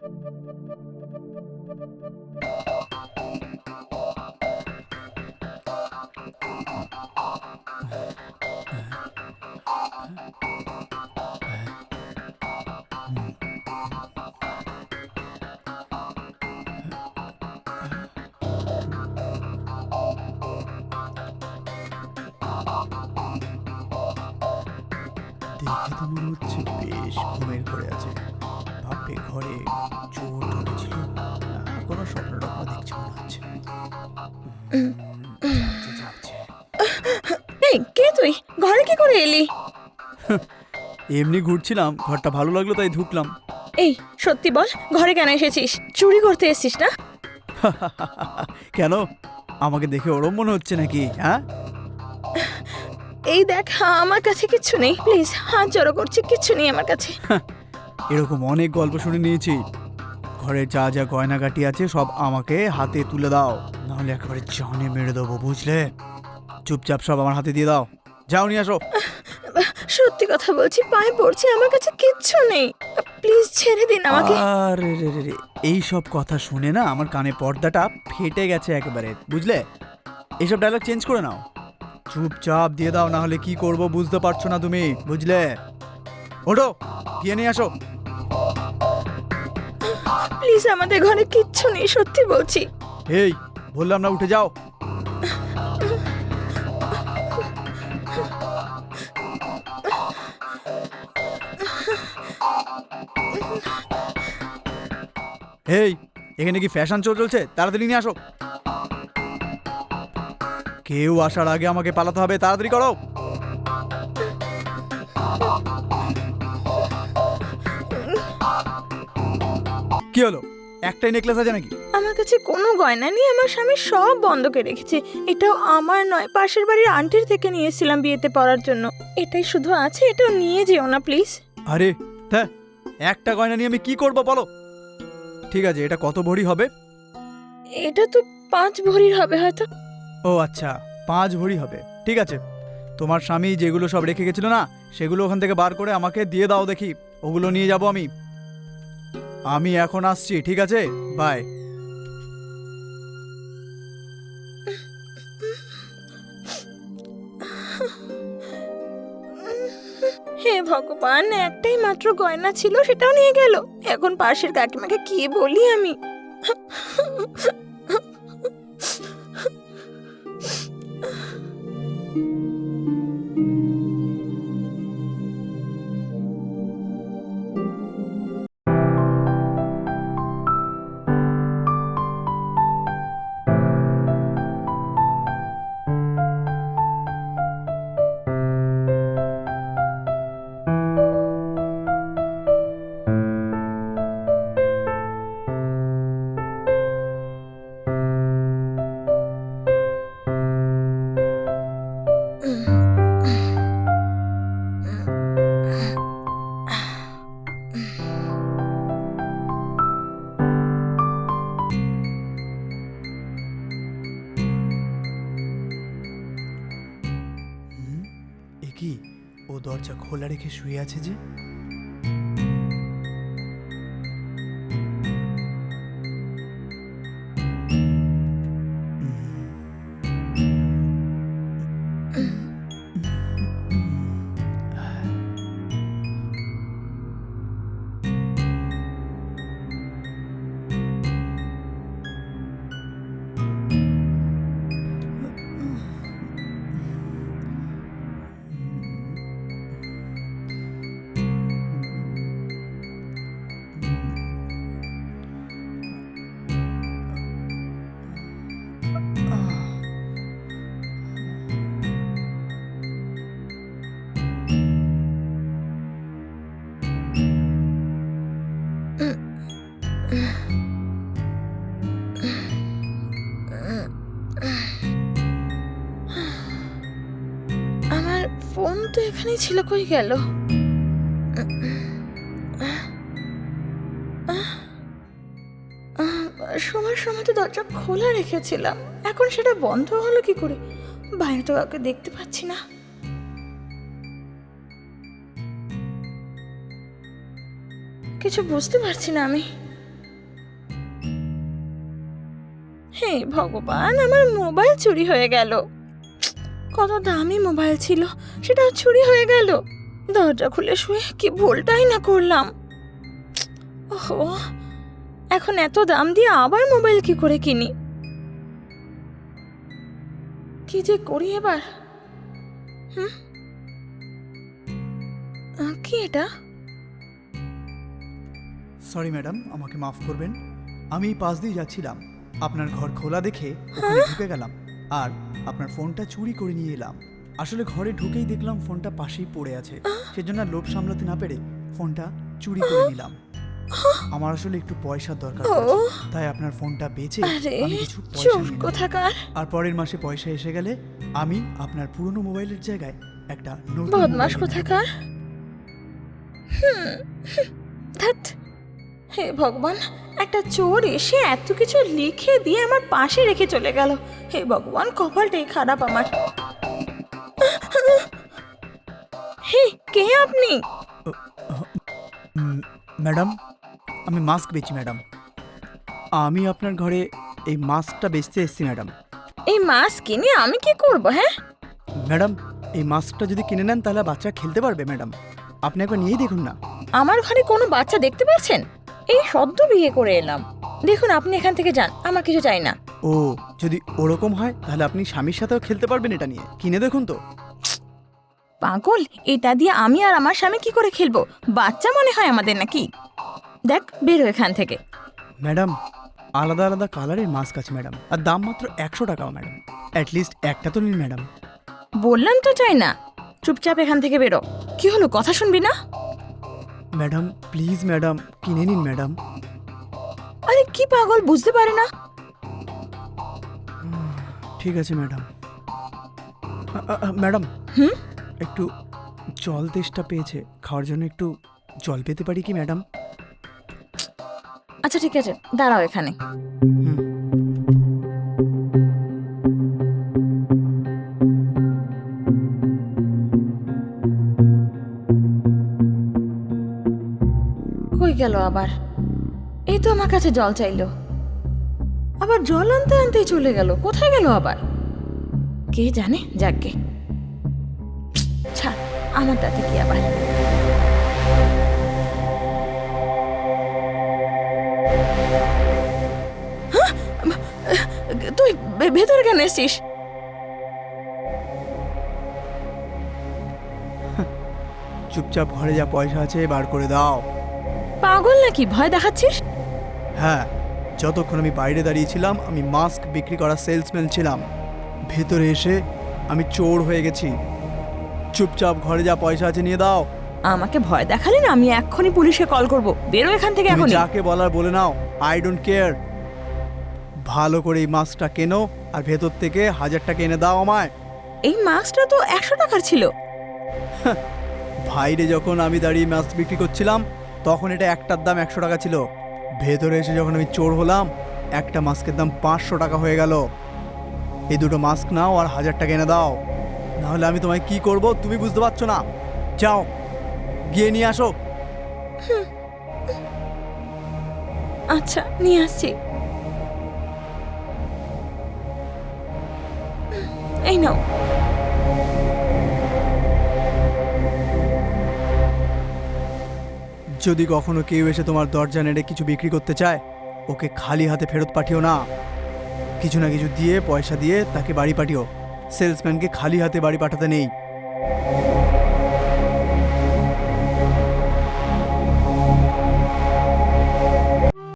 দেখে তো মনে হচ্ছে বেশ ঘুমের ঘরে আছে। ভাববে ঘরে চোর ঢুকেছিল কোনো স্বপ্ন টপ্ন দেখছে মনে হচ্ছে। এই কে তুই? ঘরে কি করে এলি? এমনি ঘুরছিলাম ঘরটা ভালো লাগল তাই ঢুকলাম। এই সত্যি বল ঘরে কেন এসেছিস? চুরি করতে এসেছিস না? কেন? আমাকে দেখে ওরম মনে হচ্ছে নাকি হ্যাঁ? এই দেখ আমার কাছে কিচ্ছু নেই প্লিজ হাত জড়ো করছি কিচ্ছু নেই আমার কাছে। এরকম অনেক গল্প শুনে নিয়েছি। ঘরে যা যা গয়নাগাটি আছে সব আমাকে হাতে তুলে দাও। নাহলে একেবারে জানে মেরে দেবো বুঝলে? চুপচাপ সব আমার হাতে দিয়ে দাও। যাও নিয়ে আসো। সত্যি কথা বলছি পায়ে পড়ছি আমার কাছে কিচ্ছু নেই। প্লিজ ছেড়ে দিন আমাকে। আরে রে রে রে এই সব কথা শুনে না আমার কানে পর্দাটা ফেটে গেছে একেবারে বুঝলে? এইসব ডায়লগ চেঞ্জ করে নাও। চুপচাপ দিয়ে দাও না হলে কি করব বুঝতে পারছ না তুমি বুঝলে? ওঠো গিয়ে নিয়ে আসো। প্লিজ আমাদের ঘরে কিচ্ছু নেই, সত্যি বলছি। এই, বললাম না উঠে যাও। এই, এখানে কি ফ্যাশন শো চলছে? তাড়াতাড়ি নিয়ে আসো। কেউ আসার আগে আমাকে পালাতে হবে, তাড়াতাড়ি করো। কি হলো? একটাই নেকলেস আছে নাকি? আমার কাছে কোনো গয়না নেই আমার স্বামী সব বন্ধকে রেখেছে। এটাও আমার নয় পাশের বাড়ির আন্টির থেকে নিয়েছিলাম বিয়েতে পড়ার জন্য। এটাই শুধু আছে এটাও নিয়ে যেও না প্লিজ আরে হ্যাঁ একটা গয়না নিয়ে আমি কি করব বলো? ঠিক আছে এটা কত ভরি হবে? এটা তো পাঁচ ভরির হবে হয়তো। ও আচ্ছা পাঁচ ভরি হবে। ঠিক আছে তোমার স্বামী যেগুলো সব রেখে গেছিল না সেগুলো ওখান থেকে বার করে আমাকে দিয়ে দাও দেখি ওগুলো নিয়ে যাব আমি। আমি এখন আসছি, ঠিক আছে? বাই। হে ভগবান, একটাই মাত্র গয়না ছিল, সেটাও নিয়ে গেল। এখন পাশের কাকিমাকে কি বলি আমি? দরজা খোলা রেখে শুয়ে আছে যে? ফোন তো এখানেই ছিল, কই গেল? সময় সময় তো দরজা খোলা রেখেছিলাম, এখন সেটা বন্ধ হলো কি করে? বাইরে তো কাউকে দেখতে পাচ্ছি না। কিছু বুঝতে পারছি না আমি। হে ভগবান, আমার মোবাইল চুরি হয়ে গেল। কত দামি মোবাইল ছিল সেটা চুরি হয়ে গেল। দরজা খুলে শুয়ে কি ভুলটাই না করলাম। ওহো এখন এত দাম দিয়ে আবার মোবাইল কি করে কিনি? কি যে করি এবার? হুম? কি এটা? সরি ম্যাডাম আমাকে মাফ করবেন। আমি পাশ দিয়ে যাচ্ছিলাম। আপনার ঘর খোলা দেখে ওখানে ঢুকে গেলাম। আর আপনার ফোনটা চুরি করে নিয়ে এলাম। আসলে ঘরে ঢুকেই দেখলাম ফোনটা পাশেই পড়ে আছে। সেজন্য আর লোভ সামলাতে না পেরে ফোনটা চুরি করে নিলাম। আমার আসলে একটু পয়সার দরকার তাই আপনার ফোনটা বেচে আরে আমি কিছু পয়সা পরের মাসে পয়সা এসে গেলে আমি আপনার পুরনো মোবাইলের জায়গায় একটা নতুন বদমাস কোথাকার? হে ভগবান একটা চোর এসে এত কিছু লিখে দিয়ে আমার পাশে রেখে চলে গেল। হে ভগবান কপালটাই খারাপ আমার। হে কে আপনি? ম্যাডাম আমি মাস্ক বেচি ম্যাডাম। আমি আপনার ঘরে এই মাস্কটা বেচতে এসেছি ম্যাডাম। এই মাছ কিনে আমি কি করব হ্যাঁ? ম্যাডাম এই মাস্কটা যদি কিনে নেন তাহলে বাচ্চা খেলতে পারবে ম্যাডাম। আপনি একবার নিয়েই দেখুন না। আমার ঘরে কোনো বাচ্চা দেখতে পাচ্ছেন? এই সদ্য বিয়ে করে এলাম। দেখুন আপনি এখান থেকে যান আমার কিছু চাই না। ও যদি ওরকম হয় তাহলে আপনি স্বামীর সাথেও খেলতে পারবেন এটা নিয়ে। কিনে দেখুন তো। পাগল এটা দিয়ে আমি আর আমার স্বামী কি করে খেলব? বাচ্চা মনে হয় আমাদের নাকি? দেখ বেরো এখান থেকে। ম্যাডাম আলাদা আলাদা কালারের মাস্ক আছে ম্যাডাম। আর দাম মাত্র একশো টাকাও ম্যাডাম। অ্যাটলিস্ট একটা তো নিন ম্যাডাম। বললাম তো চাই না। চুপচাপ এখান থেকে বেরো। কি হলো কথা শুনবি না? ম্যাডাম প্লিজ ম্যাডাম কিনে নিন ম্যাডাম। আরে কি পাগল বুঝতে পারে না। ঠিক আছে ম্যাডাম। আ- আ- আ- ম্যাডাম হুম? একটু জল তেষ্টা পেয়েছে খাওয়ার জন্য একটু জল পেতে পারি কি ম্যাডাম? আচ্ছা ঠিক আছে দাঁড়াও এখানে। হুম। আবার। এই তো আমার কাছে জল চাইলো। আবার জল আনতে আনতেই চলে গেল। কোথায় গেল আবার? কে জানে? যাকে আমার তাতে কি আবার? হ্যাঁ? তুই ভেতরে কেন এসছিস? চুপচাপ ঘরে যা পয়সা আছে বার করে দাও। পাগল নাকি? ভয় দেখাচ্ছিস? হ্যাঁ যতক্ষণ আমি বাইরে দাঁড়িয়েছিলাম আমি মাস্ক বিক্রি করা সেলসম্যান ছিলাম। ভেতরে এসে আমি চোর হয়ে গেছি। চুপচাপ ঘরে যা পয়সা আছে নিয়ে দাও। আমাকে ভয় দেখালে না আমি এক্ষুনি পুলিশে কল করব। বেরো এখান থেকে এখন যাকে বলার বলে নাও। আই ডোন্ট কেয়ার ভালো করে এই মাস্কটা কেনো আর ভেতর থেকে হাজার টাকা এনে দাও আমায়। এই মাস্কটা তো একশো টাকার ছিল। বাইরে যখন আমি দাঁড়িয়ে মাস্ক বিক্রি করছিলাম তখন এটা একটার দাম একশো টাকা ছিল। ভেতরে এসে যখন আমি চোর হলাম, একটা মাস্কের দাম পাঁচশো টাকা হয়ে গেল। এই দুটো মাস্ক নাও আর হাজার টাকা এনে দাও। নাহলে আমি তোমায় কি করব তুমি বুঝতে পারছ না। যাও, গিয়ে নিয়ে আসো। আচ্ছা নিয়ে আসছি। এই নাও। যদি কখনো কেউ এসে তোমার দরজা নেড়ে কিছু বিক্রি করতে চায়, ওকে খালি হাতে ফেরত পাঠিও না। কিছু না কিছু দিয়ে, পয়সা দিয়ে তাকে বাড়ি পাঠিও। সেলসম্যানকে খালি হাতে বাড়ি পাঠাতে নেই।